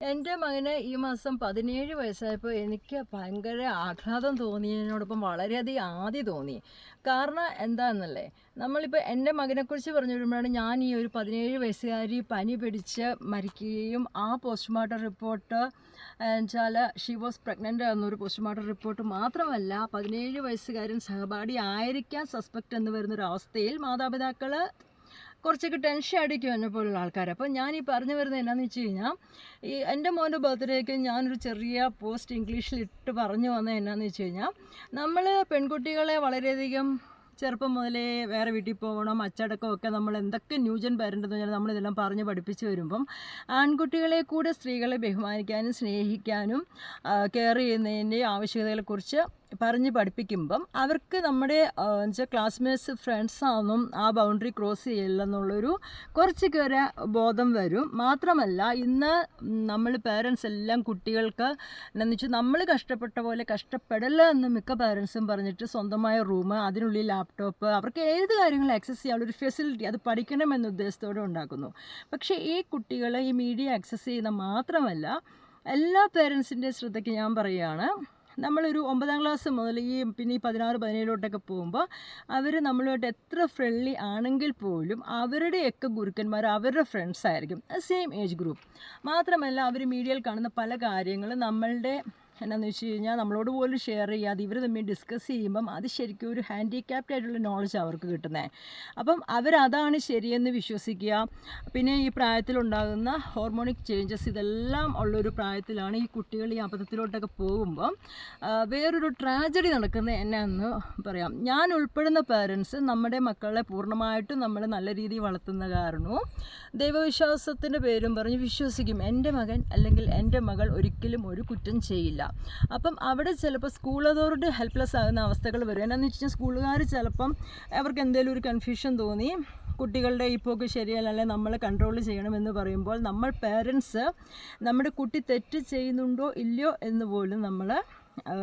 എന്റെ മകന് ഈ മാസം പതിനേഴ് വയസ്സായപ്പോൾ എനിക്ക് ഭയങ്കര ആഹ്ലാദം തോന്നിയതിനോടൊപ്പം വളരെയധികം ആദ്യം തോന്നി. കാരണം എന്താണെന്നല്ലേ നമ്മളിപ്പോൾ എന്റെ മകനെക്കുറിച്ച് പറഞ്ഞു വരുമ്പോഴാണ് ഞാൻ ഈ ഒരു പതിനേഴ് വയസ്സുകാരി പനി പിടിച്ച് മരിക്കുകയും ആ പോസ്റ്റ്മോർട്ടം റിപ്പോർട്ട് വെച്ചാൽ ഷീ വാസ് പ്രഗ്നന്റ് എന്നൊരു പോസ്റ്റ്മോർട്ടം റിപ്പോർട്ട് മാത്രമല്ല പതിനേഴ് വയസ്സുകാരൻ സഹപാഠി ആയിരിക്കാൻ സസ്പെക്റ്റ് എന്ന് വരുന്നൊരവസ്ഥയിൽ മാതാപിതാക്കൾ കുറച്ചൊക്കെ ടെൻഷൻ അടിക്കും എന്നെ പോലുള്ള ആൾക്കാർ അപ്പോൾ ഞാൻ ഈ പറഞ്ഞു വരുന്നത് എന്നാന്ന് വെച്ച് കഴിഞ്ഞാൽ ഈ എന്റെ മോന്റെ ബർത്ത്ഡേക്ക് ഞാനൊരു ചെറിയ പോസ്റ്റ് ഇംഗ്ലീഷിൽ ഇട്ട് പറഞ്ഞു വന്നത് എന്നാന്ന് വെച്ച് കഴിഞ്ഞാൽ നമ്മൾ പെൺകുട്ടികളെ വളരെയധികം ചെറുപ്പം മുതലേ വേറെ വീട്ടിൽ പോകണം അച്ചടക്കമൊക്കെ നമ്മൾ എന്തൊക്കെ ന്യൂജൻ പേരന്റ് എന്ന് പറഞ്ഞാൽ നമ്മളിതെല്ലാം പറഞ്ഞ് പഠിപ്പിച്ച് വരുമ്പം ആൺകുട്ടികളെ കൂടെ സ്ത്രീകളെ ബഹുമാനിക്കാനും സ്നേഹിക്കാനും കെയർ ചെയ്യുന്നതിന്റെ ആവശ്യകതകളെക്കുറിച്ച് പറഞ്ഞ് പഠിപ്പിക്കുമ്പം അവർക്ക് നമ്മുടെ വെച്ചാൽ ക്ലാസ്മേറ്റ്സ് ഫ്രണ്ട്സാണെന്നും ആ ബൗണ്ടറി ക്രോസ് ചെയ്യില്ലെന്നുള്ളൊരു കുറച്ച് കയറി ബോധം വരും. മാത്രമല്ല ഇന്ന് നമ്മൾ പേരൻസ് എല്ലാം കുട്ടികൾക്ക് എന്നു വെച്ചാൽ നമ്മൾ കഷ്ടപ്പെട്ട പോലെ കഷ്ടപ്പെടല്ല എന്ന് മിക്ക പേരൻസും പറഞ്ഞിട്ട് സ്വന്തമായ റൂം അതിനുള്ളിൽ ലാപ്ടോപ്പ് അവർക്ക് ഏത് കാര്യങ്ങളും ആക്സസ് ചെയ്യാനുള്ളൊരു ഫെസിലിറ്റി അത് പഠിക്കണമെന്ന ഉദ്ദേശത്തോടെ ഉണ്ടാക്കുന്നു. പക്ഷേ ഈ കുട്ടികളെ ഈ മീഡിയ ആക്സസ് ചെയ്യുന്ന മാത്രമല്ല എല്ലാ പേരൻസിന്റെ ശ്രദ്ധയ്ക്ക് ഞാൻ പറയുകയാണ് നമ്മളൊരു ഒമ്പതാം ക്ലാസ് മുതൽ ഈ പിന്നെ ഈ പതിനാറ് പതിനേഴിലോട്ടൊക്കെ പോകുമ്പോൾ അവർ നമ്മളുമായിട്ട് എത്ര ഫ്രണ്ട്ലി ആണെങ്കിൽ പോലും അവരുടെയൊക്കെ ഗുരുക്കന്മാർ അവരുടെ ഫ്രണ്ട്സ് ആയിരിക്കും. സെയിം ഏജ് ഗ്രൂപ്പ് മാത്രമല്ല അവർ മീഡിയയിൽ കാണുന്ന പല കാര്യങ്ങളും നമ്മളുടെ എന്നാന്ന് വെച്ച് കഴിഞ്ഞാൽ നമ്മളോട് പോലും ഷെയർ ചെയ്യാതെ ഇവർ തമ്മിൽ ഡിസ്കസ് ചെയ്യുമ്പം അത് ശരിക്കും ഒരു ഹാൻഡിക്യാപ്ഡ് ആയിട്ടുള്ള നോളജ് അവർക്ക് കിട്ടുന്നത് അപ്പം അവരതാണ് ശരിയെന്ന് വിശ്വസിക്കുക. പിന്നെ ഈ പ്രായത്തിലുണ്ടാകുന്ന ഹോർമോണിക് ചേഞ്ചസ് ഇതെല്ലാം ഉള്ളൊരു പ്രായത്തിലാണ് ഈ കുട്ടികൾ ഈ അബദ്ധത്തിലോട്ടൊക്കെ പോകുമ്പം വേറൊരു ട്രാജഡി നടക്കുന്നത് എന്നാന്ന് പറയാം. ഞാൻ ഉൾപ്പെടുന്ന പേരൻസ് നമ്മുടെ മക്കളെ പൂർണമായിട്ടും നമ്മൾ നല്ല രീതിയിൽ വളർത്തുന്ന കാരണവും ദൈവവിശ്വാസത്തിന്റെ പേരും പറഞ്ഞ് വിശ്വസിക്കും. എന്റെ മകൻ അല്ലെങ്കിൽ എന്റെ മകൾ ഒരിക്കലും ഒരു കുറ്റം ചെയ്യില്ല. അപ്പം അവിടെ ചിലപ്പോൾ സ്കൂൾ അതോറിറ്റി ഹെൽപ്ലെസ് ആകുന്ന അവസ്ഥകൾ വരും. എന്നാന്ന് വെച്ച് കഴിഞ്ഞാൽ സ്കൂളുകാർ ചിലപ്പം അവർക്ക് എന്തെങ്കിലും ഒരു കൺഫ്യൂഷൻ തോന്നി കുട്ടികളുടെ ഈ പോക്ക് ശരിയല്ല അല്ലെ നമ്മൾ കൺട്രോൾ ചെയ്യണമെന്ന് പറയുമ്പോൾ നമ്മൾ പേരൻസ് നമ്മുടെ കുട്ടി തെറ്റ് ചെയ്യുന്നുണ്ടോ ഇല്ലയോ എന്ന് പോലും നമ്മൾ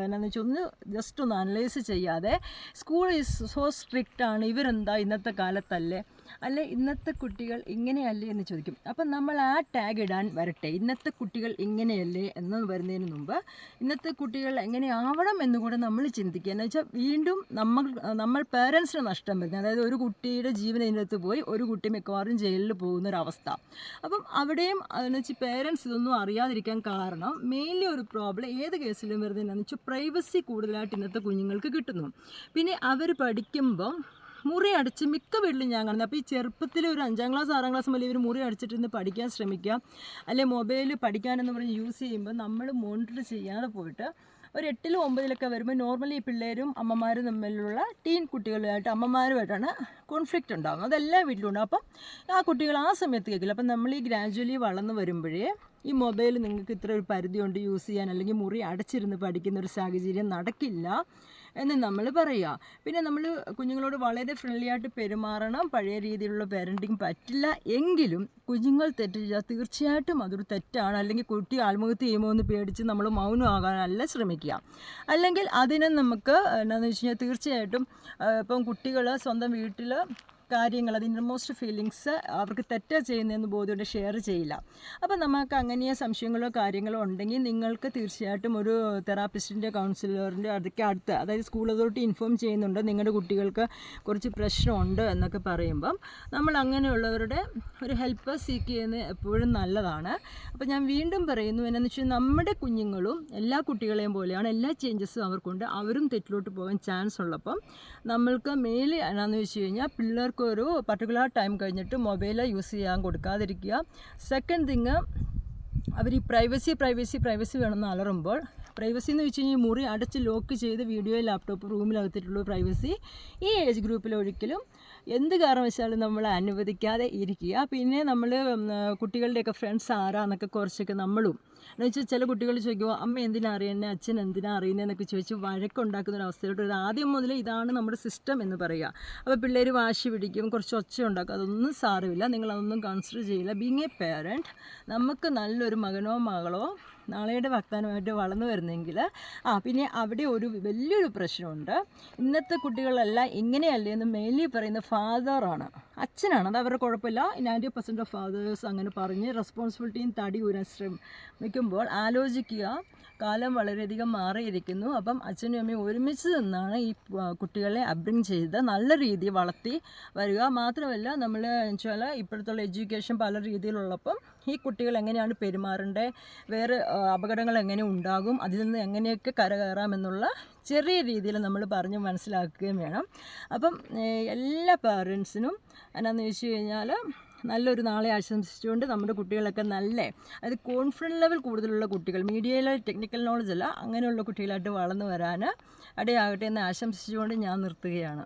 എന്നാന്ന് വെച്ചാൽ ഒന്ന് ജസ്റ്റ് ഒന്ന് അനലൈസ് ചെയ്യാതെ സ്കൂൾ ഈസ് സോ സ്ട്രിക്റ്റ് ആണ് ഇവരെന്താ ഇന്നത്തെ കാലത്തല്ലേ? അല്ലെ ഇന്നത്തെ കുട്ടികൾ ഇങ്ങനെയല്ലേ എന്ന് ചോദിക്കും. അപ്പം നമ്മൾ ആ ടാഗ് ഇടാൻ വരട്ടെ. ഇന്നത്തെ കുട്ടികൾ ഇങ്ങനെയല്ലേ എന്ന് വരുന്നതിന് മുമ്പ് ഇന്നത്തെ കുട്ടികൾ എങ്ങനെയാവണം എന്ന് കൂടെ നമ്മൾ ചിന്തിക്കുക. എന്ന് വെച്ചാൽ വീണ്ടും നമ്മൾ നമ്മൾ പേരൻസിന് നഷ്ടം വരുന്നത്. അതായത് ഒരു കുട്ടിയുടെ ജീവൻ ഇതിനകത്ത് പോയി ഒരു കുട്ടി മിക്കവാറും ജയിലിൽ പോകുന്ന ഒരു അവസ്ഥ അപ്പം അവിടെയും എന്ന് വെച്ചാൽ പേരൻസ് ഇതൊന്നും അറിയാതിരിക്കാൻ കാരണം മെയിൻലി ഒരു പ്രോബ്ലം ഏത് കേസിലും വരുന്നതെന്നു വെച്ചാൽ പ്രൈവസി കൂടുതലായിട്ട് ഇന്നത്തെ കുഞ്ഞുങ്ങൾക്ക് കിട്ടുന്നു. പിന്നെ അവർ പഠിക്കുമ്പം മുറി അടിച്ച് മിക്ക വീട്ടിലും ഞാൻ കാണുന്നത്. അപ്പോൾ ഈ ചെറുപ്പത്തിൽ ഒരു അഞ്ചാം ക്ലാസ് ആറാം ക്ലാസ് മുതൽ ഇവർ മുറി അടിച്ചിട്ടിരുന്ന് പഠിക്കാൻ ശ്രമിക്കുക. അല്ലെ മൊബൈൽ പഠിക്കാനെന്ന് പറഞ്ഞ് യൂസ് ചെയ്യുമ്പോൾ നമ്മൾ മോണിറ്റർ ചെയ്യാതെ പോയിട്ട് ഒരു എട്ടിലും ഒമ്പതിലൊക്കെ വരുമ്പോൾ നോർമലി പിള്ളേരും അമ്മമാരും തമ്മിലുള്ള ടീൻ കുട്ടികളുമായിട്ട് അമ്മമാരുമായിട്ടാണ് കോൺഫ്ലിക്റ്റ് ഉണ്ടാകുന്നത് അതെല്ലാ വീട്ടിലും ഉണ്ടാകും അപ്പം ആ കുട്ടികൾ ആ സമയത്ത് കേൾക്കില്ല. അപ്പം നമ്മൾ ഈ ഗ്രാജുവലി വളർന്നു വരുമ്പോഴേ ഈ മൊബൈൽ നിങ്ങൾക്ക് ഇത്ര ഒരു പരിധി പരിധിയുണ്ട് യൂസ് ചെയ്യാൻ അല്ലെങ്കിൽ മുറി അടച്ചിരുന്ന് പഠിക്കുന്ന ഒരു സാഹചര്യം നടക്കില്ല. എന്ന് നമ്മൾ പറയുക പിന്നെ നമ്മൾ കുഞ്ഞുങ്ങളോട് വളരെ ഫ്രണ്ട്ലി ആയിട്ട് പെരുമാറണം. പഴയ രീതിയിലുള്ള പാരന്റിങ് പറ്റില്ല എങ്കിലും കുഞ്ഞുങ്ങൾ തെറ്റ് ചെയ്താൽ തീർച്ചയായിട്ടും അതൊരു തെറ്റാണ്. അല്ലെങ്കിൽ കുട്ടി ആത്മഹത്യ ചെയ്യുമോ എന്ന് പേടിച്ച് നമ്മൾ മൗനമാകാനല്ല ശ്രമിക്കുക. അല്ലെങ്കിൽ അതിനെ നമുക്ക് എന്താണെന്ന് വെച്ച് കഴിഞ്ഞാൽ തീർച്ചയായിട്ടും ഇപ്പം കുട്ടികൾ സ്വന്തം വീട്ടിൽ കാര്യങ്ങൾ അത് ഇന്നർമോസ്റ്റ് ഫീലിങ്സ് അവർക്ക് തെറ്റാ ചെയ്യുന്നതെന്ന് ബോധ്യമുണ്ട് ഷെയർ ചെയ്യില്ല. അപ്പോൾ നമുക്ക് അങ്ങനെ സംശയങ്ങളോ കാര്യങ്ങളോ ഉണ്ടെങ്കിൽ നിങ്ങൾക്ക് തീർച്ചയായിട്ടും ഒരു തെറാപ്പിസ്റ്റിന്റെ കൗൺസിലറിന്റെ അടുക്ക അടുത്ത് അതായത് സ്കൂൾ അതോറിറ്റി ഇൻഫോം ചെയ്യുന്നുണ്ട്. നിങ്ങളുടെ കുട്ടികൾക്ക് കുറച്ച് പ്രശ്നമുണ്ട് എന്നൊക്കെ പറയുമ്പം നമ്മൾ അങ്ങനെയുള്ളവരുടെ ഒരു ഹെൽപ്പ് സീക്ക് ചെയ്യുന്നത് എപ്പോഴും നല്ലതാണ്. അപ്പോൾ ഞാൻ വീണ്ടും പറയുന്നു എന്നാന്ന് വെച്ചാൽ നമ്മുടെ കുഞ്ഞുങ്ങളും എല്ലാ കുട്ടികളെയും പോലെയാണ് എല്ലാ ചേഞ്ചസും അവർക്കുണ്ട്. അവരും തെറ്റിലോട്ട് പോകാൻ ചാൻസ് ഉള്ളപ്പം നമ്മൾക്ക് മേലെ എന്നാന്ന് വെച്ച് കഴിഞ്ഞാൽ പിള്ളേർക്ക് ഒരു പർട്ടിക്കുലർ ടൈം കഴിഞ്ഞിട്ട് മൊബൈൽ യൂസ് ചെയ്യാൻ കൊടുക്കാതിരിക്കുക. സെക്കൻഡ് തിങ് അവർ ഈ പ്രൈവസി പ്രൈവസി പ്രൈവസി വേണമെന്ന് അലറുമ്പോൾ പ്രൈവസി എന്ന് വെച്ച് കഴിഞ്ഞാൽ മുറി അടച്ച് ലോക്ക് ചെയ്ത് വീഡിയോ ലാപ്ടോപ്പ് റൂമിലകത്തിട്ടുള്ള പ്രൈവസി ഈ ഏജ് ഗ്രൂപ്പിൽ ഒരിക്കലും എന്ത് കാരണവശാലും നമ്മൾ അനുവദിക്കാതെ ഇരിക്കുക. പിന്നെ നമ്മൾ കുട്ടികളുടെയൊക്കെ ഫ്രണ്ട്സ് ആരാന്നൊക്കെ കുറച്ചൊക്കെ നമ്മളും. എന്ന് വെച്ചാൽ ചില കുട്ടികൾ ചോദിക്കുമോ അമ്മ എന്തിനാ അറിയുന്നത് അച്ഛൻ എന്തിനാ അറിയുന്നതെന്നൊക്കെ ചോദിച്ച് വഴക്കുണ്ടാക്കുന്ന ഒരു അവസ്ഥയിലോട്ട് ഒരു ആദ്യം മുതൽ ഇതാണ് നമ്മുടെ സിസ്റ്റം എന്ന് പറയുക. അപ്പോൾ പിള്ളേർ വാശി പിടിക്കും കുറച്ച് ഒച്ച ഉണ്ടാക്കും. അതൊന്നും സാരമില്ല. നിങ്ങളതൊന്നും കൺസിഡർ ചെയ്യില്ല. ബീങ് എ പേരന്റ് നമുക്ക് നല്ലൊരു മകനോ മകളോ നാളെയുടെ വാഗ്ദാനമായിട്ട് വളർന്നു വരുന്നെങ്കിൽ ആ പിന്നെ അവിടെ ഒരു വലിയൊരു പ്രശ്നമുണ്ട്. ഇന്നത്തെ കുട്ടികളെല്ലാം ഇങ്ങനെയല്ലേ എന്ന് മെയിൻലി പറയുന്ന ഫാദറാണ് അച്ഛനാണ് അത് അവരുടെ കുഴപ്പമില്ല. നയന്റി പെർസെന്റ് ഓഫ് ഫാദേഴ്സ് അങ്ങനെ പറഞ്ഞ് റെസ്പോൺസിബിലിറ്റിയും തടി ഊരാൻ ശ്രമിക്കുമ്പോൾ ആലോചിക്കുക കാലം വളരെയധികം മാറിയിരിക്കുന്നു. അപ്പം അച്ഛനും അമ്മയും ഒരുമിച്ച് നിന്നാണ് ഈ കുട്ടികളെ അബ്രിങ് ചെയ്ത് നല്ല രീതിയിൽ വളർത്തി വരിക. മാത്രമല്ല നമ്മൾ വെച്ചാൽ ഇപ്പോഴത്തുള്ള എഡ്യൂക്കേഷൻ പല രീതിയിലുള്ളപ്പം ഈ കുട്ടികൾ എങ്ങനെയാണ് പെരുമാറേണ്ടത് വേറെ അപകടങ്ങൾ എങ്ങനെ ഉണ്ടാകും അതിൽ നിന്ന് എങ്ങനെയൊക്കെ കരകയറാമെന്നുള്ള ചെറിയ രീതിയിൽ നമ്മൾ പറഞ്ഞ് മനസ്സിലാക്കുകയും വേണം. അപ്പം എല്ലാ പാരൻസിനും എന്നാന്ന് വെച്ച് കഴിഞ്ഞാൽ നല്ലൊരു നാളെ ആശംസിച്ചുകൊണ്ട് നമ്മുടെ കുട്ടികളൊക്കെ നല്ല അതായത് കോൺഫിഡൻസ് ലെവൽ കൂടുതലുള്ള കുട്ടികൾ മീഡിയയിലെ ടെക്നിക്കൽ നോളജ് അല്ല അങ്ങനെയുള്ള കുട്ടികളായിട്ട് വളർന്നു വരാൻ അടയാകട്ടെ എന്ന് ആശംസിച്ചുകൊണ്ട് ഞാൻ നിർത്തുകയാണ്.